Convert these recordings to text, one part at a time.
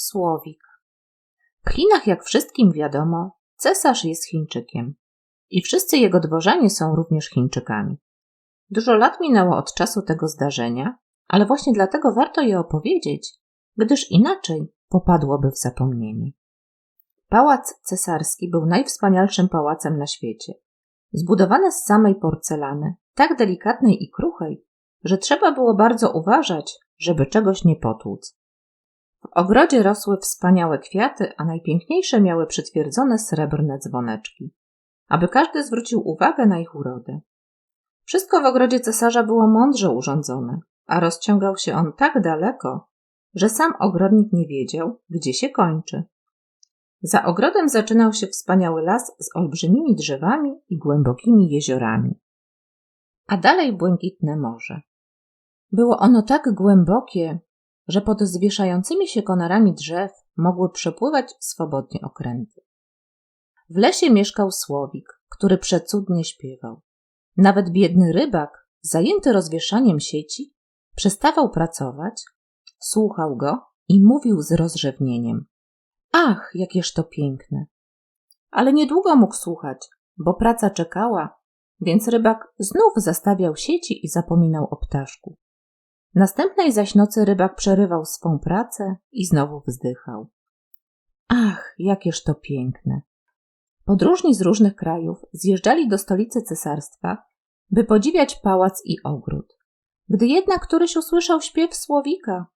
Słowik. W Chinach, jak wszystkim wiadomo, cesarz jest Chińczykiem. I wszyscy jego dworzanie są również Chińczykami. Dużo lat minęło od czasu tego zdarzenia, ale właśnie dlatego warto je opowiedzieć, gdyż inaczej popadłoby w zapomnienie. Pałac cesarski był najwspanialszym pałacem na świecie. Zbudowany z samej porcelany, tak delikatnej i kruchej, że trzeba było bardzo uważać, żeby czegoś nie potłuc. W ogrodzie rosły wspaniałe kwiaty, a najpiękniejsze miały przytwierdzone srebrne dzwoneczki, aby każdy zwrócił uwagę na ich urodę. Wszystko w ogrodzie cesarza było mądrze urządzone, a rozciągał się on tak daleko, że sam ogrodnik nie wiedział, gdzie się kończy. Za ogrodem zaczynał się wspaniały las z olbrzymimi drzewami i głębokimi jeziorami. A dalej błękitne morze. Było ono tak głębokie, że pod zwieszającymi się konarami drzew mogły przepływać swobodnie okręty. W lesie mieszkał słowik, który przecudnie śpiewał. Nawet biedny rybak, zajęty rozwieszaniem sieci, przestawał pracować, słuchał go i mówił z rozrzewnieniem. Ach, jakież to piękne! Ale niedługo mógł słuchać, bo praca czekała, więc rybak znów zastawiał sieci i zapominał o ptaszku. Następnej zaś nocy rybak przerywał swą pracę i znowu wzdychał. Ach, jakież to piękne! Podróżni z różnych krajów zjeżdżali do stolicy cesarstwa, by podziwiać pałac i ogród. Gdy jednak któryś usłyszał śpiew słowika,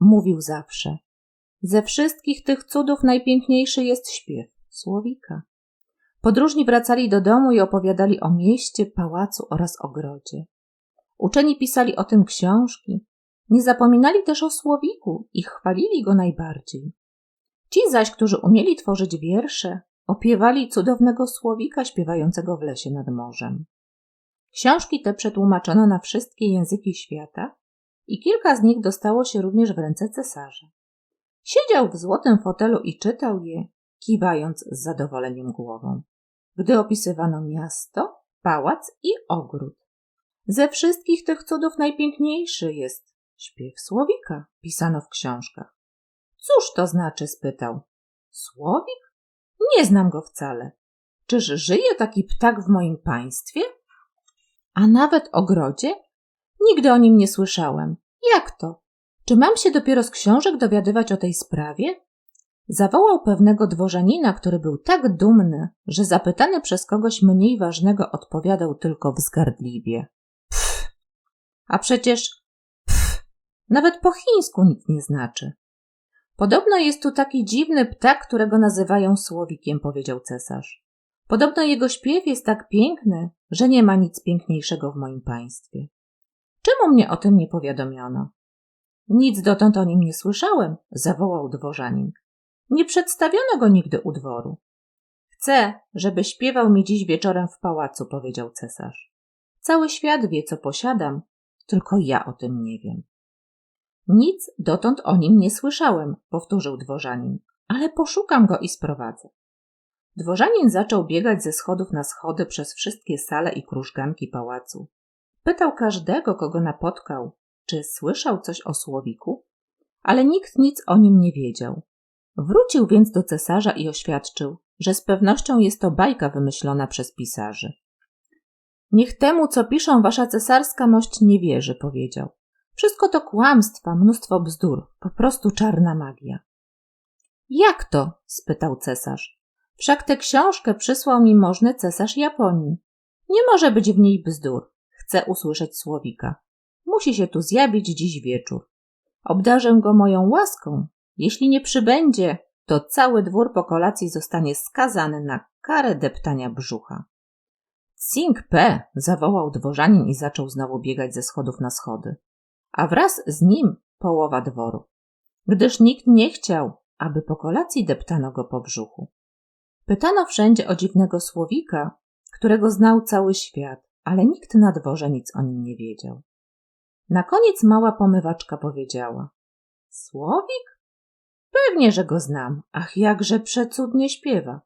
mówił zawsze: Ze wszystkich tych cudów najpiękniejszy jest śpiew słowika. Podróżni wracali do domu i opowiadali o mieście, pałacu oraz ogrodzie. Uczeni pisali o tym książki. Nie zapominali też o słowiku i chwalili go najbardziej. Ci zaś, którzy umieli tworzyć wiersze, opiewali cudownego słowika śpiewającego w lesie nad morzem. Książki te przetłumaczono na wszystkie języki świata i kilka z nich dostało się również w ręce cesarza. Siedział w złotym fotelu i czytał je, kiwając z zadowoleniem głową. Gdy opisywano miasto, pałac i ogród. Ze wszystkich tych cudów najpiękniejszy jest śpiew słowika, pisano w książkach. Cóż to znaczy? spytał. Słowik? Nie znam go wcale. Czyż żyje taki ptak w moim państwie? A nawet ogrodzie? Nigdy o nim nie słyszałem. Jak to? Czy mam się dopiero z książek dowiadywać o tej sprawie? Zawołał pewnego dworzanina, który był tak dumny, że zapytany przez kogoś mniej ważnego odpowiadał tylko wzgardliwie. A przecież pff, nawet po chińsku nic nie znaczy. Podobno jest tu taki dziwny ptak, którego nazywają słowikiem, powiedział cesarz. Podobno jego śpiew jest tak piękny, że nie ma nic piękniejszego w moim państwie. Czemu mnie o tym nie powiadomiono? Nic dotąd o nim nie słyszałem, zawołał dworzanin. Nie przedstawiono go nigdy u dworu. Chcę, żeby śpiewał mi dziś wieczorem w pałacu, powiedział cesarz. Cały świat wie, co posiadam, tylko ja o tym nie wiem. Nic dotąd o nim nie słyszałem, powtórzył dworzanin, ale poszukam go i sprowadzę. Dworzanin zaczął biegać ze schodów na schody przez wszystkie sale i krużganki pałacu. Pytał każdego, kogo napotkał, czy słyszał coś o słowiku, ale nikt nic o nim nie wiedział. Wrócił więc do cesarza i oświadczył, że z pewnością jest to bajka wymyślona przez pisarzy. Niech temu, co piszą wasza cesarska mość nie wierzy, powiedział. Wszystko to kłamstwa, mnóstwo bzdur, po prostu czarna magia. Jak to? spytał cesarz. Wszak tę książkę przysłał mi możny cesarz Japonii. Nie może być w niej bzdur. Chcę usłyszeć słowika. Musi się tu zjawić dziś wieczór. Obdarzę go moją łaską. Jeśli nie przybędzie, to cały dwór po kolacji zostanie skazany na karę deptania brzucha. Sing Pe zawołał dworzanin i zaczął znowu biegać ze schodów na schody, a wraz z nim połowa dworu, gdyż nikt nie chciał, aby po kolacji deptano go po brzuchu. Pytano wszędzie o dziwnego słowika, którego znał cały świat, ale nikt na dworze nic o nim nie wiedział. Na koniec mała pomywaczka powiedziała: Słowik? Pewnie, że go znam. Ach, jakże przecudnie śpiewa.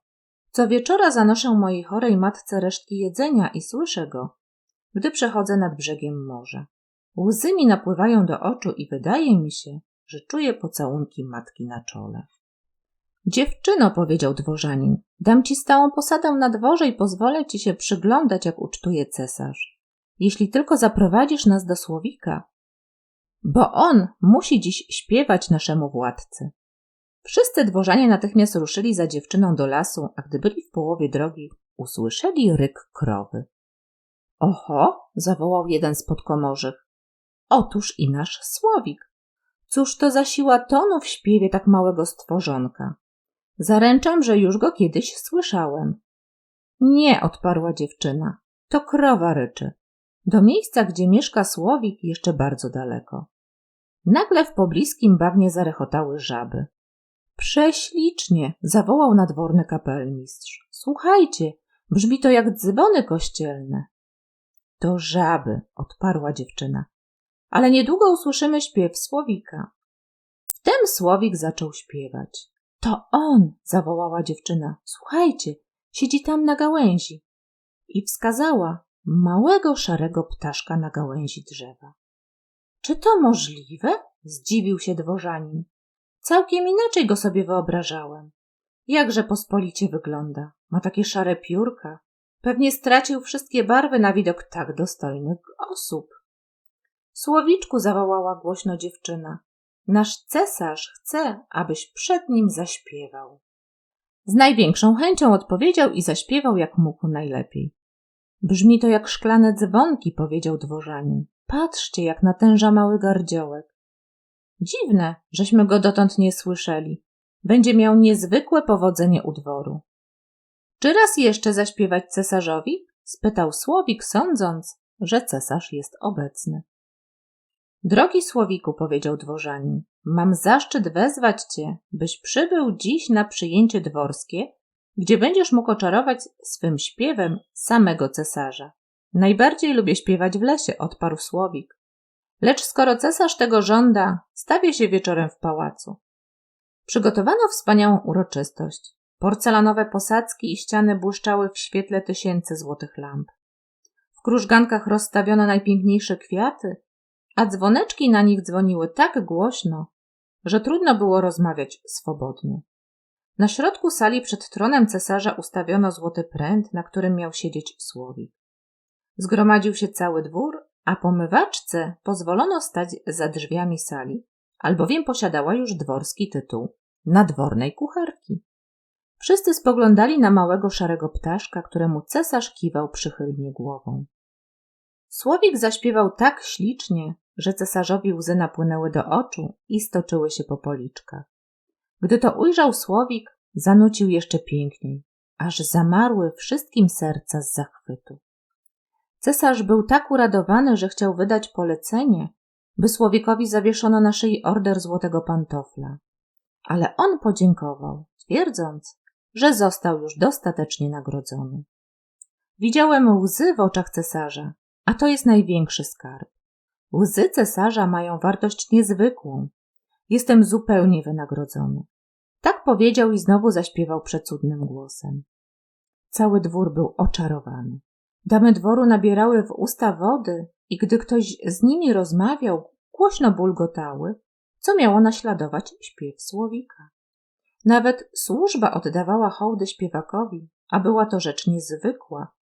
Co wieczora zanoszę mojej chorej matce resztki jedzenia i słyszę go, gdy przechodzę nad brzegiem morza. Łzy mi napływają do oczu i wydaje mi się, że czuje pocałunki matki na czole. Dziewczyno, powiedział dworzanin, dam ci stałą posadę na dworze i pozwolę ci się przyglądać, jak ucztuje cesarz. Jeśli tylko zaprowadzisz nas do Słowika, bo on musi dziś śpiewać naszemu władcy. Wszyscy dworzanie natychmiast ruszyli za dziewczyną do lasu, a gdy byli w połowie drogi, usłyszeli ryk krowy. Oho, zawołał jeden z podkomorzych. Otóż i nasz Słowik. Cóż to za siła tonu w śpiewie tak małego stworzonka? Zaręczam, że już go kiedyś słyszałem. Nie, odparła dziewczyna. To krowa ryczy. Do miejsca, gdzie mieszka Słowik, jeszcze bardzo daleko. Nagle w pobliskim bagnie zarechotały żaby. Prześlicznie, zawołał nadworny kapelmistrz. Słuchajcie, brzmi to jak dzwony kościelne. To żaby, odparła dziewczyna. Ale niedługo usłyszymy śpiew Słowika. Wtem Słowik zaczął śpiewać. To on, zawołała dziewczyna. Słuchajcie, siedzi tam na gałęzi. I wskazała małego szarego ptaszka na gałęzi drzewa. Czy to możliwe? Zdziwił się dworzanin. Całkiem inaczej go sobie wyobrażałem. Jakże pospolicie wygląda. Ma takie szare piórka. Pewnie stracił wszystkie barwy na widok tak dostojnych osób. Słowiczku zawołała głośno dziewczyna. Nasz cesarz chce, abyś przed nim zaśpiewał. Z największą chęcią odpowiedział i zaśpiewał jak mógł najlepiej. Brzmi to jak szklane dzwonki, powiedział dworzanin. Patrzcie, jak natęża mały gardziołek. Dziwne, żeśmy go dotąd nie słyszeli. Będzie miał niezwykłe powodzenie u dworu. Czy raz jeszcze zaśpiewać cesarzowi? spytał Słowik, sądząc, że cesarz jest obecny. Drogi Słowiku, powiedział dworzanin, mam zaszczyt wezwać cię, byś przybył dziś na przyjęcie dworskie, gdzie będziesz mógł oczarować swym śpiewem samego cesarza. Najbardziej lubię śpiewać w lesie, odparł Słowik. Lecz skoro cesarz tego żąda, stawię się wieczorem w pałacu. Przygotowano wspaniałą uroczystość. Porcelanowe posadzki i ściany błyszczały w świetle tysięcy złotych lamp. W krużgankach rozstawiono najpiękniejsze kwiaty, a dzwoneczki na nich dzwoniły tak głośno, że trudno było rozmawiać swobodnie. Na środku sali przed tronem cesarza ustawiono złoty pręt, na którym miał siedzieć słowik. Zgromadził się cały dwór, a pomywaczce pozwolono stać za drzwiami sali, albowiem posiadała już dworski tytuł nadwornej kucharki. Wszyscy spoglądali na małego szarego ptaszka, któremu cesarz kiwał przychylnie głową. Słowik zaśpiewał tak ślicznie, że cesarzowi łzy napłynęły do oczu i stoczyły się po policzkach. Gdy to ujrzał Słowik, zanucił jeszcze piękniej, aż zamarły wszystkim serca z zachwytu. Cesarz był tak uradowany, że chciał wydać polecenie, by Słowikowi zawieszono na szyi order złotego pantofla. Ale on podziękował, twierdząc, że został już dostatecznie nagrodzony. Widziałem łzy w oczach cesarza, a to jest największy skarb. Łzy cesarza mają wartość niezwykłą. Jestem zupełnie wynagrodzony. Tak powiedział i znowu zaśpiewał przecudnym głosem. Cały dwór był oczarowany. Damy dworu nabierały w usta wody i gdy ktoś z nimi rozmawiał, głośno bulgotały, co miało naśladować śpiew słowika. Nawet służba oddawała hołdy śpiewakowi, a była to rzecz niezwykła,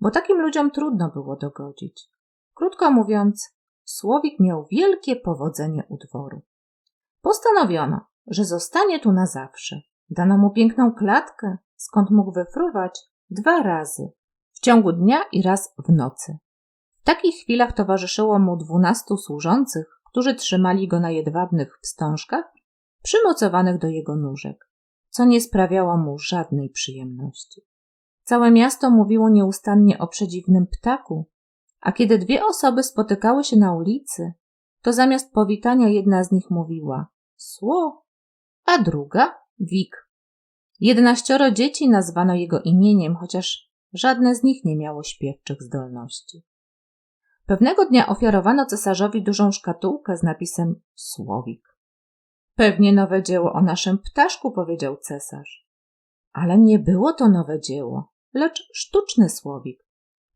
bo takim ludziom trudno było dogodzić. Krótko mówiąc, Słowik miał wielkie powodzenie u dworu. Postanowiono, że zostanie tu na zawsze. Dano mu piękną klatkę, skąd mógł wyfruwać dwa razy, w ciągu dnia i raz w nocy. W takich chwilach towarzyszyło mu dwunastu służących, którzy trzymali go na jedwabnych wstążkach, przymocowanych do jego nóżek, co nie sprawiało mu żadnej przyjemności. Całe miasto mówiło nieustannie o przedziwnym ptaku, a kiedy dwie osoby spotykały się na ulicy, to zamiast powitania jedna z nich mówiła sło, a druga wik. Jedenaścioro dzieci nazwano jego imieniem, chociaż żadne z nich nie miało śpiewczych zdolności. Pewnego dnia ofiarowano cesarzowi dużą szkatułkę z napisem Słowik. Pewnie nowe dzieło o naszym ptaszku, powiedział cesarz. Ale nie było to nowe dzieło, lecz sztuczny słowik,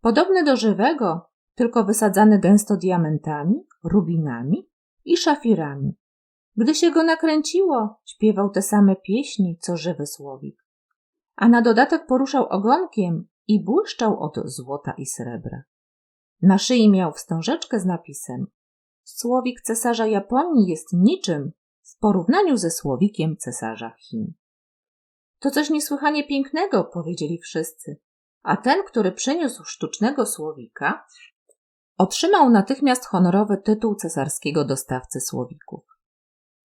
podobny do żywego, tylko wysadzany gęsto diamentami, rubinami i szafirami. Gdy się go nakręciło, śpiewał te same pieśni, co żywy słowik. A na dodatek poruszał ogonkiem i błyszczał od złota i srebra. Na szyi miał wstążeczkę z napisem Słowik cesarza Japonii jest niczym w porównaniu ze słowikiem cesarza Chin. To coś niesłychanie pięknego, powiedzieli wszyscy, a ten, który przyniósł sztucznego słowika, otrzymał natychmiast honorowy tytuł cesarskiego dostawcy słowików.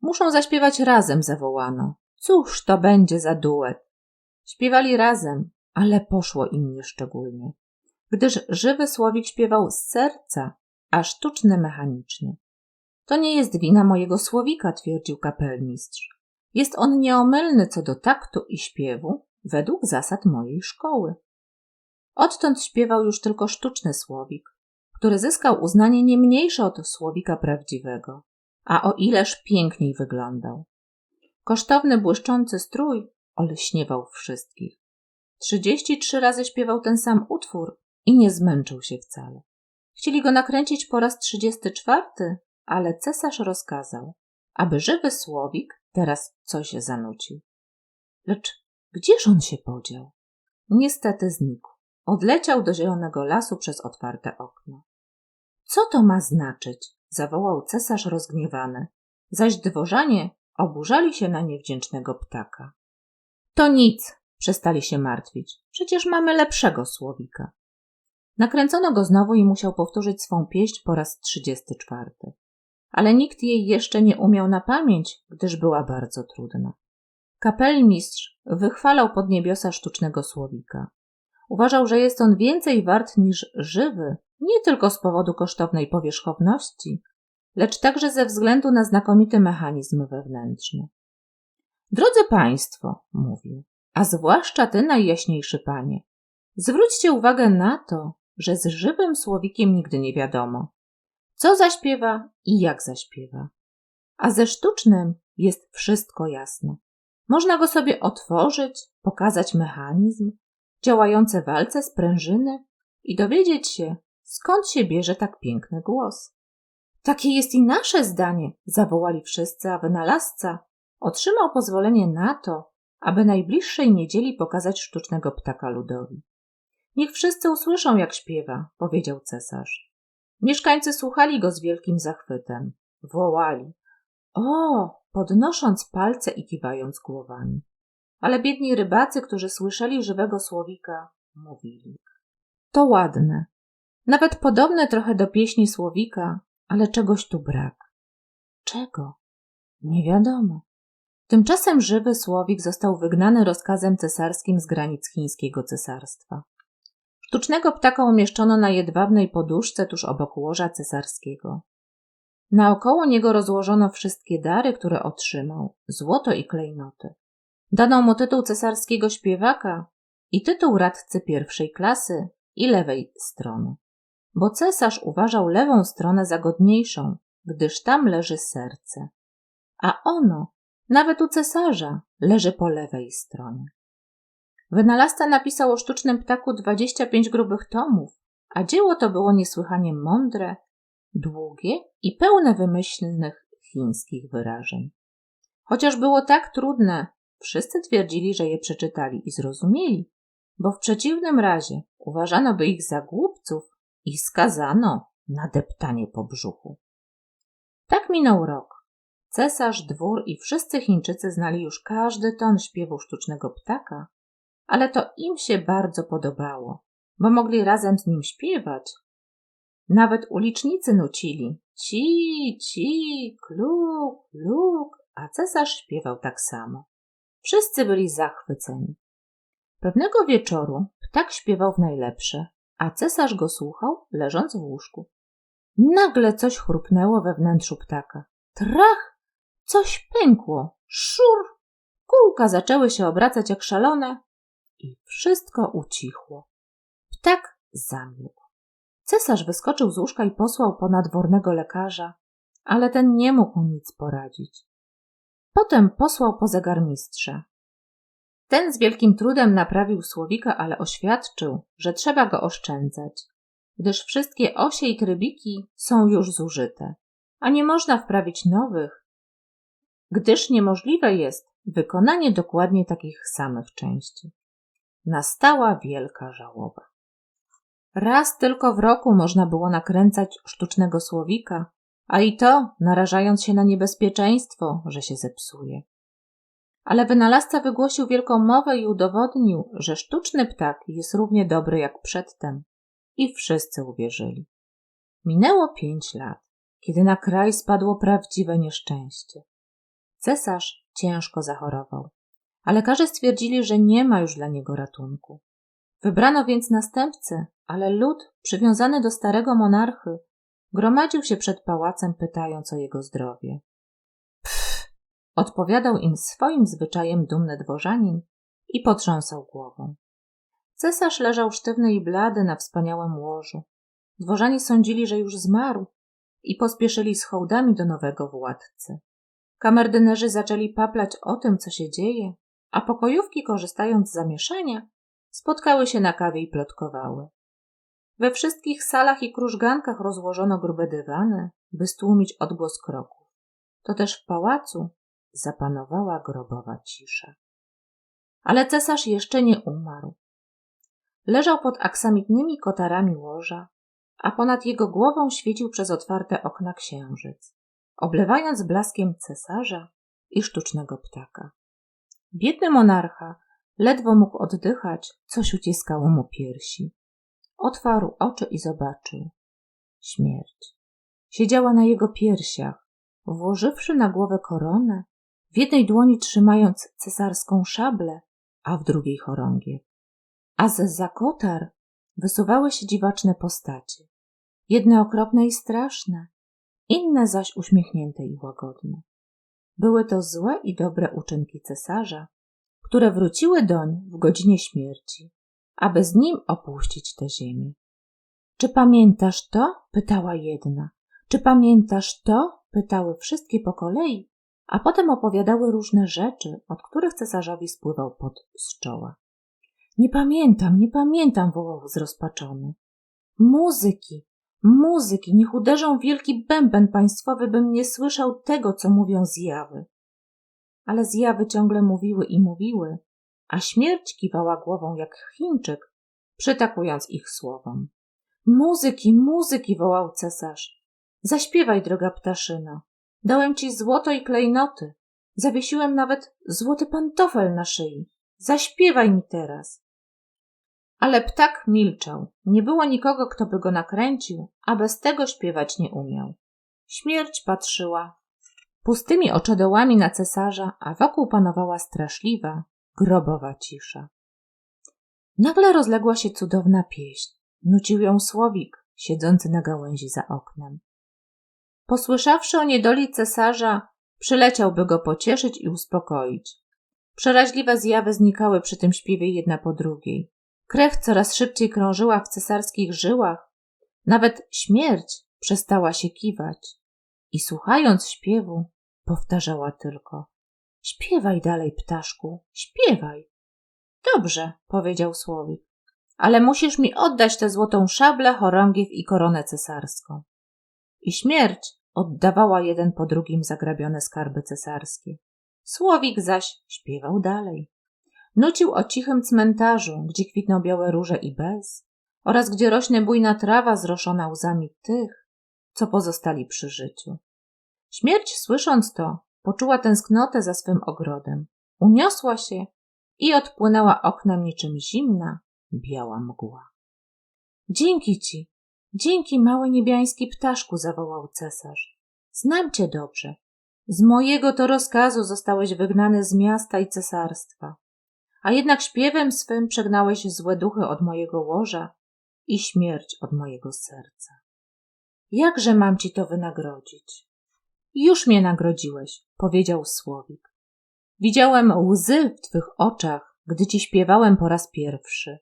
Muszą zaśpiewać razem, zawołano. Cóż to będzie za duet? Śpiewali razem, ale poszło im nieszczególnie, gdyż żywy słowik śpiewał z serca, a sztuczny mechanicznie. To nie jest wina mojego słowika, twierdził kapelmistrz. Jest on nieomylny co do taktu i śpiewu, według zasad mojej szkoły. Odtąd śpiewał już tylko sztuczny słowik, który zyskał uznanie nie mniejsze od słowika prawdziwego, a o ileż piękniej wyglądał. Kosztowny, błyszczący strój olśniewał wszystkich. Trzy razy śpiewał ten sam utwór i nie zmęczył się wcale. Chcieli go nakręcić po raz trzydziesty czwarty, ale cesarz rozkazał, aby żywy słowik teraz coś zanucił. Lecz gdzież on się podział? Niestety znikł. Odleciał do zielonego lasu przez otwarte okno. Co to ma znaczyć? zawołał cesarz rozgniewany, zaś dworzanie oburzali się na niewdzięcznego ptaka. To nic, przestali się martwić. Przecież mamy lepszego słowika. Nakręcono go znowu i musiał powtórzyć swą pieśń po raz trzydziesty czwarty. Ale nikt jej jeszcze nie umiał na pamięć, gdyż była bardzo trudna. Kapelmistrz wychwalał pod niebiosa sztucznego słowika. Uważał, że jest on więcej wart niż żywy, nie tylko z powodu kosztownej powierzchowności, lecz także ze względu na znakomity mechanizm wewnętrzny. Drodzy Państwo, mówił, a zwłaszcza Ty, najjaśniejszy Panie, zwróćcie uwagę na to, że z żywym słowikiem nigdy nie wiadomo, co zaśpiewa i jak zaśpiewa. A ze sztucznym jest wszystko jasne. Można go sobie otworzyć, pokazać mechanizm, działające walce sprężyny i dowiedzieć się, skąd się bierze tak piękny głos. Takie jest i nasze zdanie, zawołali wszyscy, a wynalazca otrzymał pozwolenie na to, aby najbliższej niedzieli pokazać sztucznego ptaka ludowi. Niech wszyscy usłyszą, jak śpiewa, powiedział cesarz. Mieszkańcy słuchali go z wielkim zachwytem. Wołali. O! podnosząc palce i kiwając głowami. Ale biedni rybacy, którzy słyszeli żywego słowika, mówili. To ładne. Nawet podobne trochę do pieśni słowika, ale czegoś tu brak. Czego? Nie wiadomo. Tymczasem żywy słowik został wygnany rozkazem cesarskim z granic chińskiego cesarstwa. Sztucznego ptaka umieszczono na jedwabnej poduszce tuż obok łoża cesarskiego. Naokoło niego rozłożono wszystkie dary, które otrzymał, złoto i klejnoty. Dano mu tytuł cesarskiego śpiewaka i tytuł radcy pierwszej klasy i lewej strony, bo cesarz uważał lewą stronę za godniejszą, gdyż tam leży serce, a ono, nawet u cesarza, leży po lewej stronie. Wynalazca napisał o sztucznym ptaku 25 grubych tomów, a dzieło to było niesłychanie mądre, długie i pełne wymyślnych chińskich wyrażeń. Chociaż było tak trudne, wszyscy twierdzili, że je przeczytali i zrozumieli, bo w przeciwnym razie uważano by ich za głupców i skazano na deptanie po brzuchu. Tak minął rok. Cesarz, dwór i wszyscy Chińczycy znali już każdy ton śpiewu sztucznego ptaka, ale to im się bardzo podobało, bo mogli razem z nim śpiewać. Nawet ulicznicy nucili ci, ci, kluk, kluk, a cesarz śpiewał tak samo. Wszyscy byli zachwyceni. Pewnego wieczoru ptak śpiewał w najlepsze, a cesarz go słuchał, leżąc w łóżku. Nagle coś chrupnęło we wnętrzu ptaka. Trach! Coś pękło. Szur! Kółka zaczęły się obracać jak szalone i wszystko ucichło. Ptak zamilkł. Cesarz wyskoczył z łóżka i posłał po nadwornego lekarza, ale ten nie mógł nic poradzić. Potem posłał po zegarmistrza. Ten z wielkim trudem naprawił słowika, ale oświadczył, że trzeba go oszczędzać, gdyż wszystkie osie i trybiki są już zużyte, a nie można wprawić nowych, gdyż niemożliwe jest wykonanie dokładnie takich samych części. Nastała wielka żałoba. Raz tylko w roku można było nakręcać sztucznego słowika, a i to narażając się na niebezpieczeństwo, że się zepsuje. Ale wynalazca wygłosił wielką mowę i udowodnił, że sztuczny ptak jest równie dobry jak przedtem. I wszyscy uwierzyli. Minęło pięć lat, kiedy na kraj spadło prawdziwe nieszczęście. Cesarz ciężko zachorował, a lekarze stwierdzili, że nie ma już dla niego ratunku. Wybrano więc następcę, ale lud, przywiązany do starego monarchy, gromadził się przed pałacem, pytając o jego zdrowie. Pff, odpowiadał im swoim zwyczajem dumny dworzanin i potrząsał głową. Cesarz leżał sztywny i blady na wspaniałym łożu. Dworzanie sądzili, że już zmarł i pospieszyli z hołdami do nowego władcy. Kamerdynerzy zaczęli paplać o tym, co się dzieje, a pokojówki, korzystając z zamieszania, spotkały się na kawie i plotkowały. We wszystkich salach i krużgankach rozłożono grube dywany, by stłumić odgłos kroków. To też w pałacu zapanowała grobowa cisza. Ale cesarz jeszcze nie umarł. Leżał pod aksamitnymi kotarami łoża, a ponad jego głową świecił przez otwarte okna księżyc, oblewając blaskiem cesarza i sztucznego ptaka. Biedny monarcha ledwo mógł oddychać, coś uciskało mu piersi. Otwarł oczy i zobaczył. Śmierć. Siedziała na jego piersiach, włożywszy na głowę koronę, w jednej dłoni trzymając cesarską szablę, a w drugiej chorągiew. A ze zakotar wysuwały się dziwaczne postacie. Jedne okropne i straszne, inne zaś uśmiechnięte i łagodne. Były to złe i dobre uczynki cesarza, które wróciły doń w godzinie śmierci, aby z nim opuścić tę ziemię. Czy pamiętasz to? pytała jedna. Czy pamiętasz to? pytały wszystkie po kolei, a potem opowiadały różne rzeczy, od których cesarzowi spływał pot z czoła. Nie pamiętam, nie pamiętam, wołał zrozpaczony. Muzyki, muzyki, niech uderzą wielki bęben państwowy, bym nie słyszał tego, co mówią zjawy. Ale zjawy ciągle mówiły i mówiły, a śmierć kiwała głową jak Chińczyk, przytakując ich słowom. Muzyki, muzyki, wołał cesarz. Zaśpiewaj, droga ptaszyno. Dałem ci złoto i klejnoty. Zawiesiłem nawet złoty pantofel na szyi. Zaśpiewaj mi teraz. Ale ptak milczał. Nie było nikogo, kto by go nakręcił, a bez tego śpiewać nie umiał. Śmierć patrzyła pustymi oczodołami na cesarza, a wokół panowała straszliwa, grobowa cisza. Nagle rozległa się cudowna pieśń. Nucił ją słowik, siedzący na gałęzi za oknem. Posłyszawszy o niedoli cesarza, przyleciałby go pocieszyć i uspokoić. Przeraźliwe zjawy znikały przy tym śpiewie jedna po drugiej. Krew coraz szybciej krążyła w cesarskich żyłach. Nawet śmierć przestała się kiwać. I słuchając śpiewu, powtarzała tylko: Śpiewaj dalej, ptaszku, śpiewaj. Dobrze, powiedział Słowik, ale musisz mi oddać tę złotą szablę, chorągiew i koronę cesarską. I śmierć oddawała jeden po drugim zagrabione skarby cesarskie. Słowik zaś śpiewał dalej. Nucił o cichym cmentarzu, gdzie kwitną białe róże i bez, oraz gdzie rośnie bujna trawa zroszona łzami tych, co pozostali przy życiu. Śmierć, słysząc to, poczuła tęsknotę za swym ogrodem. Uniosła się i odpłynęła oknem niczym zimna, biała mgła. Dzięki ci, dzięki mały niebiański ptaszku, zawołał cesarz. Znam cię dobrze. Z mojego to rozkazu zostałeś wygnany z miasta i cesarstwa, a jednak śpiewem swym przegnałeś złe duchy od mojego łoża i śmierć od mojego serca. Jakże mam ci to wynagrodzić? Już mnie nagrodziłeś, powiedział Słowik. Widziałem łzy w twych oczach, gdy ci śpiewałem po raz pierwszy.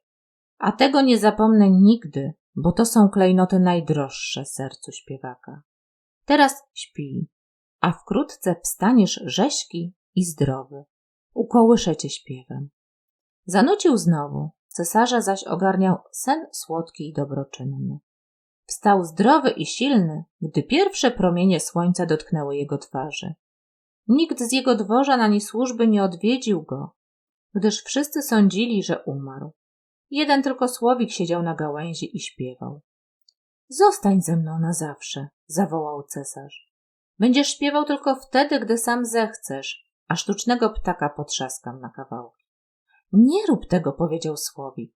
A tego nie zapomnę nigdy, bo to są klejnoty najdroższe sercu śpiewaka. Teraz śpij, a wkrótce wstaniesz rześki i zdrowy. Ukołyszę cię śpiewem. Zanucił znowu, cesarza zaś ogarniał sen słodki i dobroczynny. Wstał zdrowy i silny, gdy pierwsze promienie słońca dotknęły jego twarzy. Nikt z jego dworzan ani służby nie odwiedził go, gdyż wszyscy sądzili, że umarł. Jeden tylko słowik siedział na gałęzi i śpiewał. Zostań ze mną na zawsze, zawołał cesarz. Będziesz śpiewał tylko wtedy, gdy sam zechcesz, a sztucznego ptaka potrzaskam na kawałki. Nie rób tego, powiedział słowik.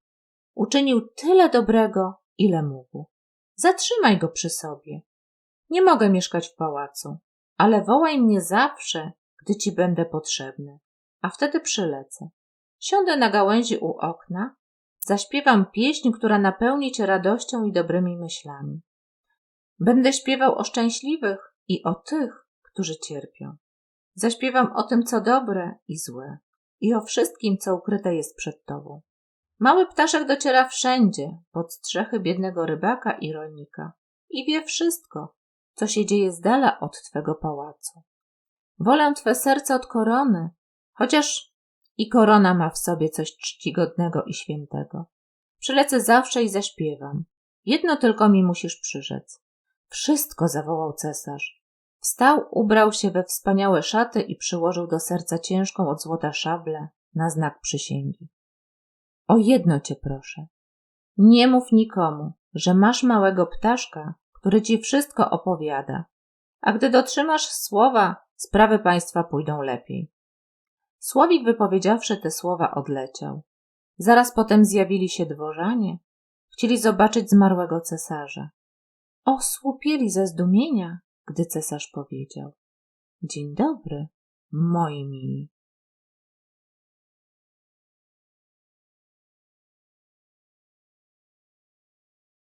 Uczynił tyle dobrego, ile mógł. Zatrzymaj go przy sobie. Nie mogę mieszkać w pałacu, ale wołaj mnie zawsze, gdy ci będę potrzebny, a wtedy przylecę. Siądę na gałęzi u okna, zaśpiewam pieśń, która napełni cię radością i dobrymi myślami. Będę śpiewał o szczęśliwych i o tych, którzy cierpią. Zaśpiewam o tym, co dobre i złe, i o wszystkim, co ukryte jest przed tobą. Mały ptaszek dociera wszędzie, pod strzechy biednego rybaka i rolnika i wie wszystko, co się dzieje z dala od twego pałacu. Wolę twe serce od korony, chociaż i korona ma w sobie coś czcigodnego i świętego. Przylecę zawsze i zaśpiewam. Jedno tylko mi musisz przyrzec. Wszystko zawołał cesarz. Wstał, ubrał się we wspaniałe szaty i przyłożył do serca ciężką od złota szablę na znak przysięgi. O jedno cię proszę. Nie mów nikomu, że masz małego ptaszka, który ci wszystko opowiada, a gdy dotrzymasz słowa, sprawy państwa pójdą lepiej. Słowik wypowiedziawszy te słowa odleciał. Zaraz potem zjawili się dworzanie. Chcieli zobaczyć zmarłego cesarza. Osłupieli ze zdumienia, gdy cesarz powiedział: Dzień dobry, moi mili.